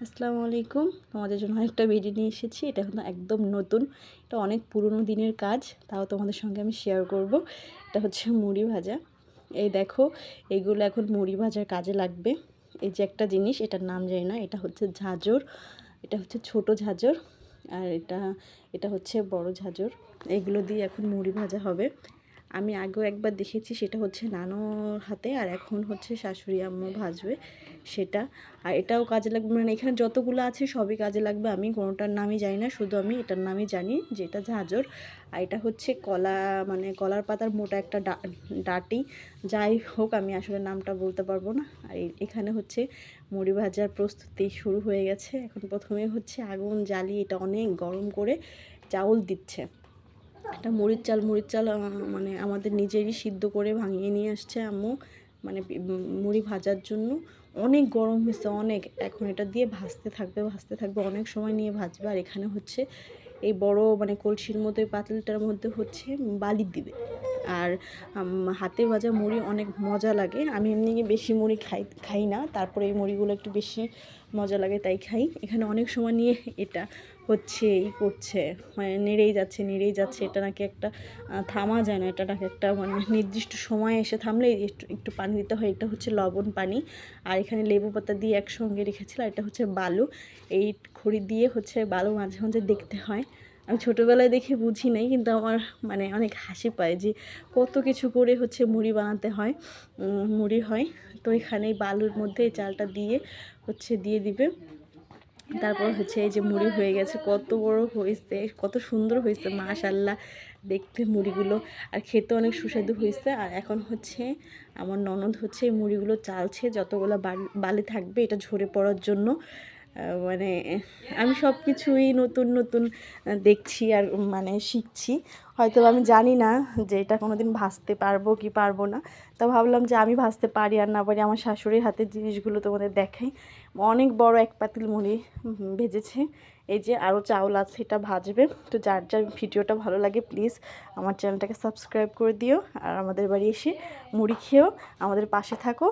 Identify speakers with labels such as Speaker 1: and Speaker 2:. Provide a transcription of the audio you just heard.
Speaker 1: আসসালামু আলাইকুম। তোমাদের জন্য একটা ভিডিও নিয়ে এসেছি। এটা এখন একদম নতুন। এটা অনেক পুরনো দিনের কাজ। তাও তোমাদের সঙ্গে আমি শেয়ার করব। এটা হচ্ছে মুড়ি ভাজা। এই দেখো এইগুলো এখন মুড়ি ভাজার কাজে লাগবে। এই যে একটা জিনিস, এটার নাম জানি না। এটা হচ্ছে ঝাঁঝর। এটা হচ্ছে ছোট ঝাঁঝর। আর এটা এটা হচ্ছে বড় ঝাঁঝর। এগুলো দিয়ে এখন মুড়ি ভাজা হবে। আমি আগেও একবার দেখেছি, সেটা হচ্ছে নানোর হাতে। আর এখন হচ্ছে শাশুড়ি আম্মু ভাজবে। সেটা। আর এটাও কাজে লাগবে। মানে এখানে যতগুলো আছে সবই কাজে লাগবে। আমি কোনোটার নামই জানি না। শুধু আমি এটার নামই জানি যে এটা ঝাঁঝর। আর এটা হচ্ছে কলা মানে কলার পাতার মোটা একটা ডাটি। যাই হোক, আমি আসলে নামটা বলতে পারব না। আর এখানে হচ্ছে মুড়ি ভাজার প্রস্তুতি শুরু হয়ে গেছে। এখন প্রথমে হচ্ছে আগুন জ্বালিয়ে এটা অনেক গরম করে চাউল দিচ্ছে। এটা মুড়ির চাল মুড়ির চাল মানে আমাদের নিজেরই সিদ্ধ করে ভাঙিয়ে নিয়ে আসছে আম্মু। মানে মুড়ি ভাজার জন্য অনেক গরম হয়েছে, অনেক। এখন এটা দিয়ে ভাজতে থাকবে ভাজতে থাকবে, অনেক সময় নিয়ে ভাজবে। আর এখানে হচ্ছে এই বড় মানে কলসির মতো পাতলটার মধ্যে হচ্ছে বালি দিবে। আর হাতে ভাজা মুড়ি অনেক মজা লাগে। আমি এমনি বেশি মুড়ি খাই খাই না। তারপরে এই মুড়িগুলো একটু বেশি মজা লাগে তাই খাই। এখানে অনেক সময় নিয়ে এটা হচ্ছে এই করছে মানে নেড়েই যাচ্ছে নেড়েই যাচ্ছে। এটা নাকি একটা থামা যায় না। এটা নাকি একটা মানে নির্দিষ্ট সময় এসে থামলে একটু একটু পানি দিতে হয়। এটা হচ্ছে লবণ পানি। আর এখানে লেবু পাতা দিয়ে একসঙ্গে রেখেছিল। এটা হচ্ছে বালু। এই খড়ি দিয়ে হচ্ছে বালু মাঝে মাঝে দেখতে হয়। আমি ছোটোবেলায় দেখে বুঝি নাই, কিন্তু আমার মানে অনেক হাসি পায় যে কত কিছু করে হচ্ছে মুড়ি বানাতে হয় মুড়ি হয়। তো এখানে বালুর মধ্যে চালটা দিয়ে হচ্ছে দিয়ে দিবে। তারপর হচ্ছে এই যে মুড়ি হয়ে গেছে, কত বড় হয়েছে, কত সুন্দর হয়েছে মাশাল্লাহ দেখতে মুড়িগুলো। আর খেতে অনেক সুস্বাদু হয়েছে। আর এখন হচ্ছে আমার ননদ হচ্ছে এই মুড়িগুলো চালছে, যতগুলো বালি থাকবে এটা ঝরে পড়ার জন্য। মানে আমি সব কিছুই নতুন নতুন দেখছি আর মানে শিখছি। হয়তো আমি জানি না যে এটা কোনো দিন ভাজতে পারব কি পারব না। তা ভাবলাম যে আমি ভাজতে পারি আর না পারি, আমার শাশুড়ির হাতের জিনিসগুলো তোমাদের দেখাই। অনেক বড় এক পাতিল মুড়ি ভেজেছে। এই যে আরও চাউল আছে, এটা ভাজবে। তো যার যার ভিডিওটা ভালো লাগে, প্লিজ আমার চ্যানেলটাকে সাবস্ক্রাইব করে দিও। আর আমাদের বাড়ি এসে মুড়ি খেয়েও আমাদের পাশে থাকো।